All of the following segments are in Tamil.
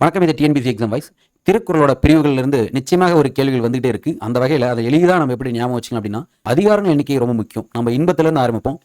வணக்கம் இது டிஎன்பிசி எக்ஸாம் வைஸ் திருக்குறளோட பிரிவுகளிலிருந்து நிச்சயமாக ஒரு கேள்விகள் வந்துகிட்டே இருக்கு. அந்த வகையில் அதை எளிதாக நம்ம எப்படி ஞாபகம் வச்சுக்கலாம் அப்படின்னா அதிகாரங்கள் எண்ணிக்கை ரொம்ப முக்கியம். நம்ம இன்பத்திலிருந்து ஆரம்பிப்போம்.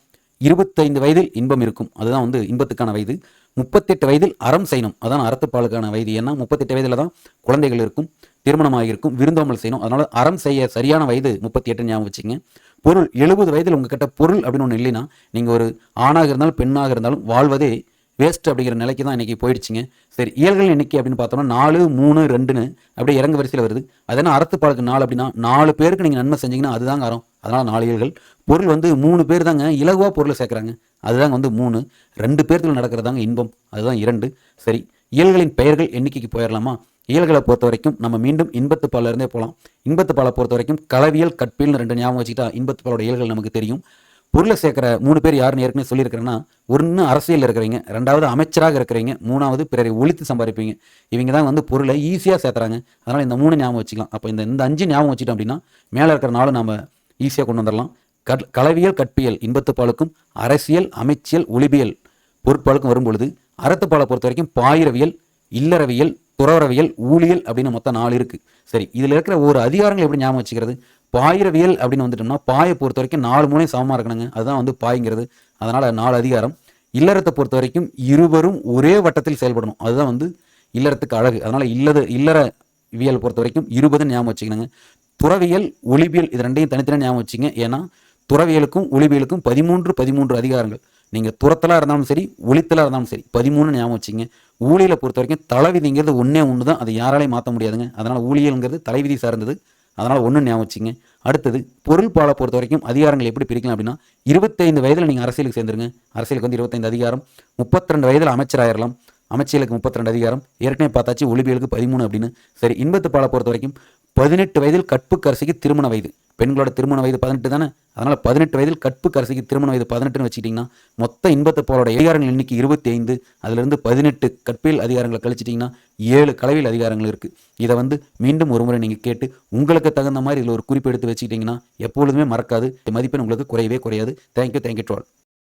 இருபத்தைந்து வயதில் இன்பம் இருக்கும். அதுதான் வந்து இன்பத்துக்கான வயது. முப்பத்தெட்டு வயதில் அறம் செய்யணும். அதான் அறத்துப்பாலுக்கான வயது. ஏன்னா முப்பத்தெட்டு வயதில் தான் குழந்தைகள் இருக்கும் திருமணமாக இருக்கும் விருந்தோம்பல் செய்யணும். அதனால அறம் செய்ய சரியான வயது முப்பத்தி எட்டு ஞாபகம் வச்சுங்க பொருள் எழுபது வயதில் உங்ககிட்ட பொருள் அப்படின்னு ஒன்று இல்லைன்னா நீங்கள் ஒரு ஆணாக இருந்தாலும் பெண்ணாக இருந்தாலும் வாழ்வதே வேஸ்ட் அப்படிங்கிற நிலைக்கு தான் இன்றைக்கி போயிடுச்சுங்க. சரி இயல்கள் எண்ணிக்கை அப்படின்னு பார்த்தோம்னா நாலு மூணு ரெண்டுன்னு அப்படியே இறங்கு வரிசையில் வருது. அதனால் அறத்துப்பாலுக்கு நாலு அப்படின்னா நாலு பேருக்கு நீங்கள் நன்மை செஞ்சீங்கன்னா அதுதாங்க அறம். அதனால் நாலு இயல்கள். பொருள் வந்து மூணு பேர் தாங்க இலகுவாக பொருளை சேர்க்குறாங்க. அதுதாங்க வந்து மூணு. ரெண்டு பேர்த்துல நடக்கிறதாங்க இன்பம். அதுதான் இரண்டு. சரி இயல்களின் பெயர்கள் எண்ணிக்கைக்கு போயிடலாமா இயல்களை பொறுத்த வரைக்கும் நம்ம மீண்டும் இன்பத்து பாலிருந்தே போகலாம் இன்பத்து பாலை பொறுத்த வரைக்கும் கலவியல் கற்பியல்னு ரெண்டு ஞாபகம் வச்சுக்கிட்டா இன்பத்து பாலோட இயல்கள் நமக்கு தெரியும். பொருளை சேர்க்குற மூணு பேர் யாருன்னு ஏற்கனவே சொல்லியிருக்கிறேன்னா ஒன்று அரசியலில் இருக்கிறீங்க ரெண்டாவது அமைச்சராக இருக்கிறீங்க மூணாவது பிறரை ஒழித்து சம்பாதிப்பீங்க. இவங்க தான் வந்து பொருளை ஈஸியாக சேர்த்துறாங்க. அதனால் இந்த மூணு ஞாபகம் வச்சுக்கலாம். அப்போ இந்த இந்த அஞ்சு ஞாபகம் வச்சுட்டோம் அப்படின்னா மேலே இருக்கிற நாளும் நம்ம ஈஸியாக கொண்டு வந்துடலாம். கட் களவியல் கற்பியல் இன்பத்துப்பாலுக்கும் அரசியல் அமைச்சியல் ஒளிபியல் பொருட்பாலுக்கும் வரும்பொழுது அறத்துப்பாலை பொறுத்த வரைக்கும் பாயிரவியல் இல்லறவியல் துறவரவியல் ஊழியல் அப்படின்னு மொத்தம் நாலு இருக்குது சரி இதில் இருக்கிற ஒரு அதிகாரங்கள் எப்படி ஞாபகம் வச்சுக்கிறது? பாயிரவியல் அப்படின்னு வந்துட்டோம்னா பாயை பொறுத்த வரைக்கும் நாலு மூணே சமமாக இருக்கணுங்க. அதுதான் வந்து பாய்ங்கிறது. அதனால் நாலு அதிகாரம். இல்லறத்தை பொறுத்த வரைக்கும் இருவரும் ஒரே வட்டத்தில் செயல்படணும். அதுதான் வந்து இல்லறத்துக்கு அழகு. அதனால் இல்லது இல்லற வியல் பொறுத்த வரைக்கும் இருபது ஞாபகம் வச்சுக்கணுங்க. துறவியல் ஒளிபியல் இது ரெண்டையும் தனித்தனியாக ஞாபகம் வச்சுங்க. ஏன்னா துறவியலுக்கும் ஒளிபியலுக்கும் பதிமூன்று பதிமூன்று அதிகாரங்கள். நீங்கள் துரத்தலாக இருந்தாலும் சரி ஒளித்தலாக இருந்தாலும் சரி பதிமூணு ஞாபகம் வச்சுங்க. ஊழியலை பொறுத்த வரைக்கும் தலைவிதிங்கிறது ஒன்றே ஒன்று தான் அதை யாராலையும் மாற்ற முடியாதுங்க. அதனால் ஊழியலுங்கிறது தலைவிதி சார்ந்தது. அதனால் ஒன்று ஞாபகம் வச்சுங்க. அடுத்தது பொருள் பாலை பொறுத்த வரைக்கும் அதிகாரங்கள் எப்படி பிரிக்கலாம் அப்படின்னா இருபத்தைந்து வயதில் நீங்கள் அரசியலுக்கு சேர்ந்துருங்க. அரசியலுக்கு வந்து இருபத்தைந்து அதிகாரம் முப்பத்திரெண்டு வயதில் அமைச்சராயிரலாம் அமைச்சர்களுக்கு முப்பத்திரெண்டு அதிகாரம் ஏற்கனவே பார்த்தாச்சு ஒலிபியலுக்கு பதிமூணு அப்படின்னு. சரி இன்பத்து பாலை பொறுத்த வரைக்கும் பதினெட்டு வயதில் கற்புக்கரசிக்கு திருமண வயது. பெண்களோட திருமண வயது பதினெட்டு தானே? அதனால் பதினெட்டு வயதில் கற்புக்கரசிக்கு திருமண வயது பதினெட்டுன்னு வச்சுக்கிட்டிங்கன்னா மொத்த இன்பத்து போலோட அதிகாரங்கள் எண்ணிக்கை இருபத்தி ஐந்து அதுலேருந்து பதினெட்டு கற்பியல் அதிகாரங்களை கழிச்சிட்டிங்கன்னா ஏழு கலவியல் அதிகாரங்கள் இருக்குது இதை வந்து மீண்டும் ஒரு முறை நீங்கள் கேட்டு உங்களுக்கு தகுந்த மாதிரி இதில் ஒரு குறிப்பு எடுத்து வச்சுக்கிட்டிங்கன்னா எப்பொழுதுமே மறக்காது. மதிப்பெண் உங்களுக்கு குறையவே குறையாது. Thank you thank you to all